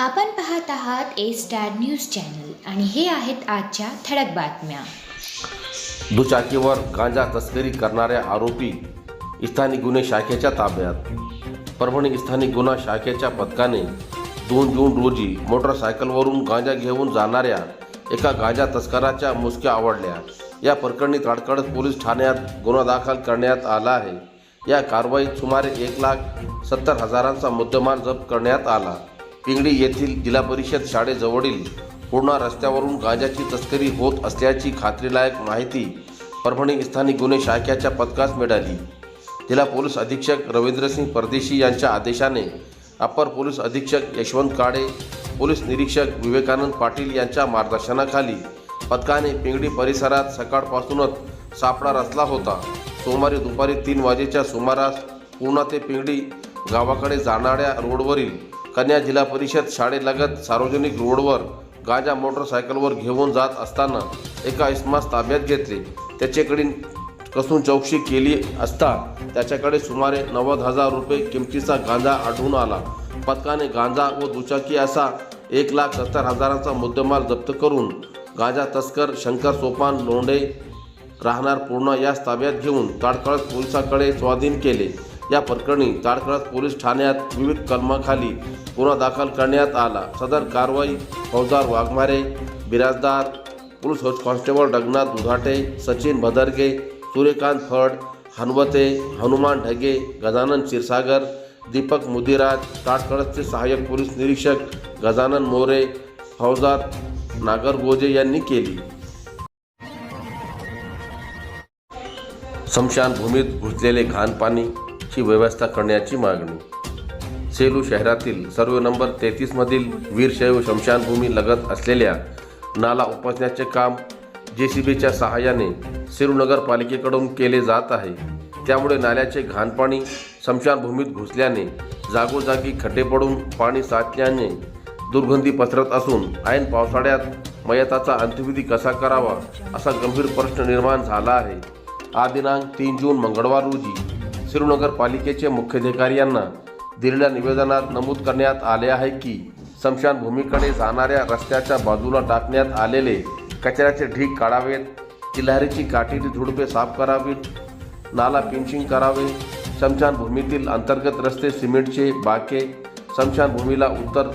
आपण पाहत आहात ए स्टार न्यूज चॅनल आणि हे आहेत आजच्या ठळक बातम्या. दुचाकीवर गांजा तस्करी करणाऱ्या आरोपी स्थानिक गुन्हे शाखेच्या ताब्यात. परभणी स्थानिक गुन्हा शाखेच्या पथकाने दोन जून रोजी मोटरसायकलवरून गांजा घेऊन जाणाऱ्या एका गांजा तस्कराच्या मुसक्या आवडल्या. या प्रकरणी ताडकळत पोलीस ठाण्यात गुन्हा दाखल करण्यात आला आहे. या कारवाईत सुमारे एक लाख सत्तर हजारांचा मुद्देमाल जप्त करण्यात आला. पिंगळी येथील जिल्हा परिषद शाळेजवळील पूर्णा रस्त्यावरून गांजाची तस्करी होत असल्याची खात्रीलायक माहिती परभणी स्थानिक गुन्हे शाखेच्या पथकास मिळाली. जिल्हा पोलीस अधीक्षक रवींद्रसिंग परदेशी यांच्या आदेशाने अपर पोलीस अधीक्षक यशवंत काळे पोलीस निरीक्षक विवेकानंद पाटील यांच्या मार्गदर्शनाखाली पथकाने पिंगडी परिसरात सकाळपासूनच सापळा रचला होता. सोमवारी दुपारी तीन वाजेच्या सुमारास पूर्णा ते पिंगडी गावाकडे जाणाऱ्या रोडवरील कन्या जिल्हा परिषद शाळेलगत सार्वजनिक रोडवर गांजा मोटरसायकलवर घेऊन जात असताना एका इसमास ताब्यात घेतले. त्याच्याकडील कसून चौकशी केली असता त्याच्याकडे सुमारे नव्वद हजार रुपये किमतीचा गांजा आढळून आला. पथकाने गांजा व दुचाकी असा एक लाख सत्तर हजारांचा मुद्देमाल जप्त करून गांजा तस्कर शंकर सोपान लोंढे राहणार पूर्ण यास ताब्यात घेऊन ताडकळत पोलिसाकडे स्वाधीन केले. या प्रकरणी ताडकळत पोलीस ठाण्यात विविध कलमाखाली गुन्हा दाखल करण्यात आला. सदर कारवाई फौजदार Waghmare Birajdar police head constable Raghunath Dudhate Sachin Bhadarge Suryakant Phad Hanuvate Hanuman Dhage Gajanan Kshirsagar Deepak Mudiraj ताटकळसचे सहाय्यक पोलीस निरीक्षक गजानन मोरे फौजदार नागरगोजे यांनी केली. स्मशानभूमीत घुसलेले ची व्यवस्था करण्याची मागणी. सेलू शहरातील सर्व नंबर तेहतीसमधील वीरशैव शमशानभूमी लगत असलेल्या नाला उपसण्याचे काम जे सी बीच्या सहाय्याने सेलू नगरपालिकेकडून केले जात आहे. त्यामुळे नाल्याचे घाणपाणी शमशानभूमीत घुसल्याने जागोजागी खड्डे पडून पाणी साचल्याने दुर्गंधी पसरत असून ऐन पावसाळ्यात मयताचा अंत्यविधी कसा करावा असा गंभीर प्रश्न निर्माण झाला आहे. आज दिनांक तीन जून मंगळवार रोजी श्रीनगर पालिकेचे मुख्याधिकारी यांना दिलेल्या निवेदनात नमूद करण्यात आले आहे की स्मशानभूमीकडे जाणाऱ्या रस्त्याच्या बाजूला टाकण्यात आलेले कचऱ्याचे ढीग काढावेत किल्हारीची काठीची झुडपे साफ करावीत नाला पिंचिंग करावे स्मशानभूमीतील अंतर्गत रस्ते सिमेंटचे बाके स्मशानभूमीला उत्तर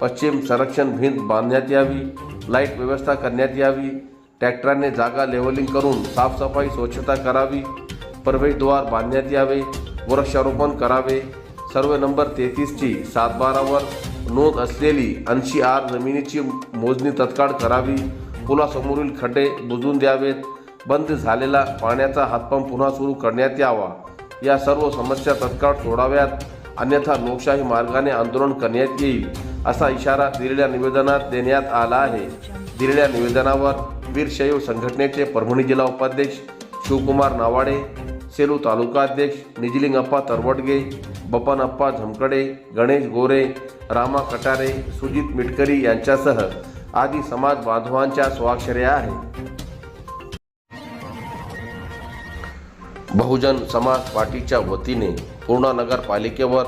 पश्चिम संरक्षण भिंत बांधण्यात यावी लाइट व्यवस्था करण्यात यावी ट्रॅक्टरांनी जागा लेवलिंग करून साफसफाई स्वच्छता करावी प्रवेशद्वार बांधण्यात यावे. वृक्षारोपण करावे. सर्व नंबर तेहतीसची सातबारावर नोंद असलेली ऐंशी आर जमिनीची मोजणी तत्काळ करावी. पुलासमोरील खड्डे बुजून द्यावेत. बंद झालेला पाण्याचा हातपंप पुन्हा सुरू करण्यात यावा. या सर्व समस्या तत्काळ सोडाव्यात अन्यथा लोकशाही मार्गाने आंदोलन करण्यात येईल असा इशारा दिलेल्या निवेदनात देण्यात आला आहे. दिलेल्या निवेदनावर वीरशैव संघटनेचे परभणी जिल्हा उपाध्यक्ष शिवकुमार नावाडे सेलू तालुका अध्यक्ष निजलिंगप्पा तरवटगे बपनअप्पा झमकडे गणेश गोरे रामा कटारे सुजित मिटकरी यांच्यासह आदी समाज बांधवांच्या स्वाक्षऱ्या आहेत. बहुजन समाज पार्टीच्या वतीने पूर्णा नगरपालिकेवर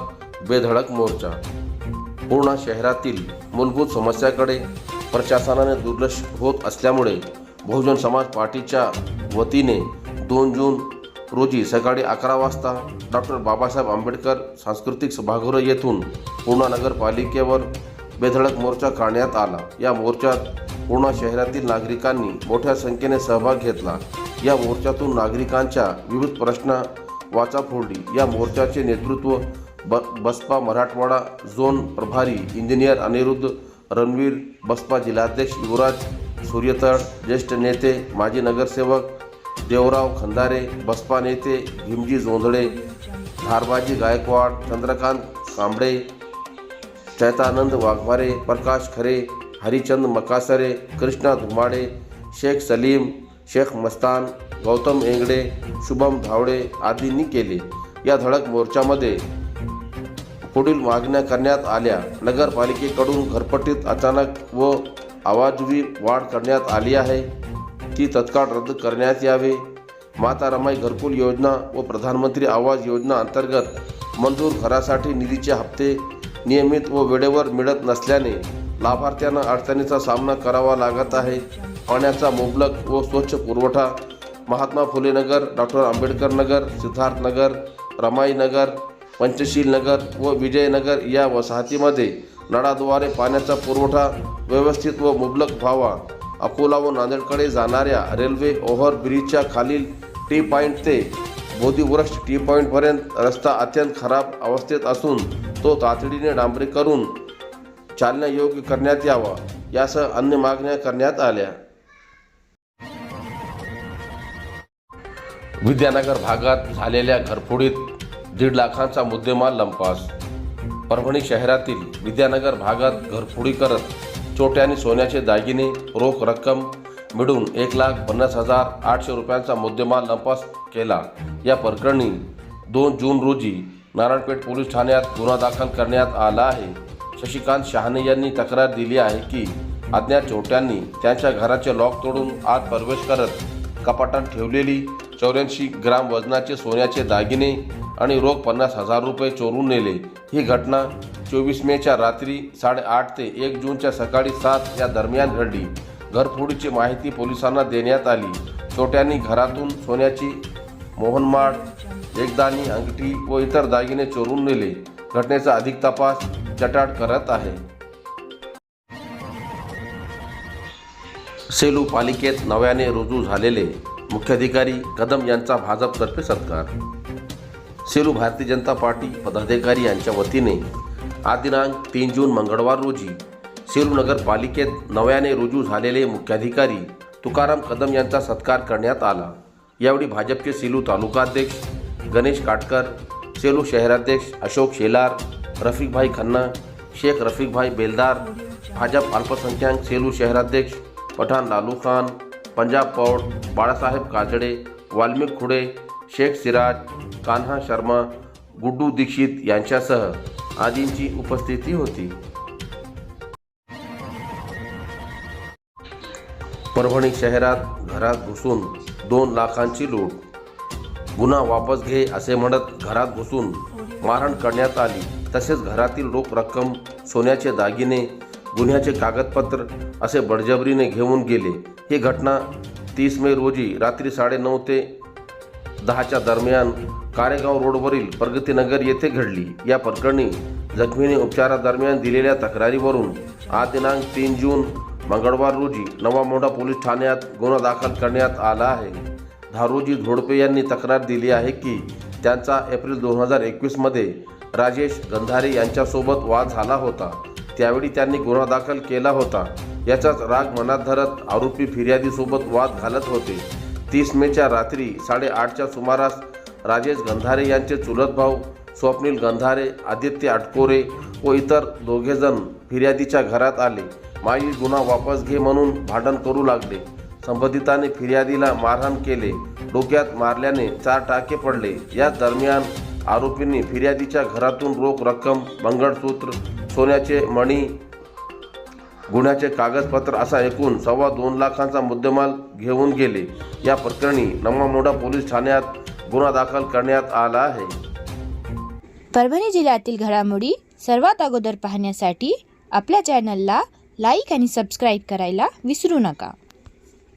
बेधडक मोर्चा. पूर्णा शहरातील मूलभूत समस्याकडे प्रशासनाने दुर्लक्ष होत असल्यामुळे बहुजन समाज पार्टीच्या वतीने दोन जून रोजी सकाळी अकरा वाजता डॉक्टर बाबासाहेब आंबेडकर सांस्कृतिक सभागृह येथून पूर्णा नगरपालिकेवर बेधडक मोर्चा काढण्यात आला. या मोर्चात पूर्णा शहरातील नागरिकांनी मोठ्या संख्येने सहभाग घेतला. या मोर्चातून नागरिकांच्या विविध प्रश्न वाचा फोडली. या मोर्चाचे नेतृत्व ब बसपा मराठवाडा झोन प्रभारी इंजिनियर अनिरुद्ध रणवीर बसपा जिल्हाध्यक्ष युवराज सूर्यतळ ज्येष्ठ नेते माजी नगरसेवक देवराव खंदारे बसपा नेते भीमजी जोंधळे धारबाजी गायकवाड चंद्रकांत कांबळे चैतानंद वाघमारे प्रकाश खरे हरिचंद मकासरे कृष्णा धुमाडे शेख सलीम शेख मस्तान गौतम एंगडे शुभम धावडे आदींनी केले. या धडक मोर्चामध्ये पुढील मागण्या करण्यात आल्या. नगरपालिकेकडून घरपट्टीत अचानक व आवाजवी वाढ करण्यात आली आहे. ती तत्काळ रद्द करण्यात यावे. माता रमाई घरकुल योजना व प्रधानमंत्री आवास योजना अंतर्गत मंजूर घरासाठी निधीचे हप्ते नियमित व वेळेवर मिळत नसल्याने लाभार्थ्यांना अडचणीचा सामना करावा लागत आहे. पाण्याचा मुबलक व स्वच्छ पुरवठा महात्मा फुले नगर डॉक्टर आंबेडकर नगर सिद्धार्थ नगर रमाई नगर पंचशील नगर व विजयनगर या वसाहतीमध्ये नळाद्वारे पाण्याचा पुरवठा व्यवस्थित व मुबलक व्हावा. अकोला व नांदेडकडे जाणाऱ्या रेल्वे ओव्हरब्रिजच्या खालील टी पॉईंट ते बोधीवृक्ष टी पॉईंटपर्यंत रस्ता अत्यंत खराब अवस्थेत असून तो तातडीने डांबरी करून चालण्यायोग्य करण्यात यावा यासह अन्य मागण्या करण्यात आल्या. विद्यानगर भागात झालेल्या घरफोडीत दीड लाखांचा मुद्देमाल लंपास. परभणी शहरातील विद्यानगर भागात घरफोडी करत चोट्याने सोन्याचे दागिने रोख रक्कम मिळून एक लाख पन्नास हजार आठशे रुपयांचा मुद्देमाल लंपास केला. या प्रकरणी दोन जून रोजी नारायणपेठ पोलीस ठाण्यात गुन्हा दाखल करण्यात आला आहे. शशिकांत शहाणे यांनी तक्रार दिली आहे की अज्ञात चोरट्यांनी त्यांच्या घराचे लॉक तोडून आत प्रवेश करत कपाटात ठेवलेली चौऱ्याऐंशी ग्राम वजनाचे सोन्याचे दागिने आणि रोख पन्नास हजार रुपये चोरून नेले. ही घटना चोवीस मेच्या रात्री साडेआठ ते एक जूनच्या सकाळी सात या दरम्यान घडली. घरफोडीची माहिती पोलिसांना देण्यात आली. चोट्यांनी घरातून सोन्याची मोहनमाळ एकदानी अंगठी व इतर दागिने चोरून नेले. घटनेचा अधिक तपास चटाट करत आहे. सेलू पालिकेत नव्याने रुजू झालेले मुख्याधिकारी कदम यांचा भाजपतर्फे सत्कार. सेलू भारतीय जनता पार्टी पदाधिकारी यांच्या वतीने आज दिनांक तीन जून मंगळवार रोजी सेलू नगरपालिकेत नव्याने रुजू झालेले मुख्याधिकारी तुकाराम कदम यांचा सत्कार करण्यात आला. यावेळी भाजपचे सेलू तालुकाध्यक्ष गणेश काटकर सेलू शहराध्यक्ष अशोक शेलार रफिकभाई खन्ना शेख रफिकभाई बेलदार भाजप अल्पसंख्याक सेलू शहराध्यक्ष पठाण लालू खान पंजाब पौड बाळासाहेब काजडे वाल्मिक खुडे शेख सिराज कान्हा शर्मा गुड्डू दीक्षित यांच्यासह आदींची उपस्थिती होती. परभणी शहरात घरात घुसून दोन लाखांची लूट. गुन्हा वापस घे असे म्हणत घरात घुसून मारहाण करण्यात आली. तसेच घरातील रोख रक्कम सोन्याचे दागिने गुन्ह्याचे कागदपत्र असे बडजबरीने घेऊन गेले. ही घटना तीस मे रोजी रात्री साडेनऊ ते दहाच्या दरम्यान कारेगाव रोडवरील प्रगतीनगर येथे घडली. या प्रकरणी जखमीने उपचारादरम्यान दिलेल्या तक्रारीवरून आज दिनांक तीन जून मंगळवार रोजी नवा मोंढा पोलीस ठाण्यात गुन्हा दाखल करण्यात आला आहे. धारोजी धोडपे यांनी तक्रार दिली आहे की त्यांचा एप्रिल दोन हजार एकवीसमध्ये राजेश गंधारे यांच्यासोबत वाद झाला होता. त्यावेळी त्यांनी गुन्हा दाखल केला होता. याचाच राग मनात धरत आरोपी फिर्यादीसोबत वाद घालत होते. तीस मेच्या रात्री साडेआठच्या सुमारास राजेश गंधारे यांचे चुलत भाऊ स्वप्नील गंधारे आदित्य आटकोरे व इतर दोघेजण फिर्यादीच्या घरात आले. माई गुन्हा वापस घे म्हणून भांडण करू लागले. संबंधिताने फिर्यादीला मारहाण केले. डोक्यात मारल्याने चार टाके पडले. याच दरम्यान आरोपींनी फिर्यादीच्या घरातून रोख रक्कम मंगळसूत्र सोन्याचे मणी गुन्ह्याचे कागदपत्र असा एकूण सव्वा दोन लाखांचा मुद्देमाल घेऊन गेले. या प्रकरणी नमामोडा पोलीस ठाण्यात गुन्हा दाखल करण्यात आला आहे. परभणी जिल्ह्यातील घडामोडी सर्वात अगोदर पाहण्यासाठी आपल्या चॅनलला लाईक आणि सबस्क्राईब करायला विसरू नका.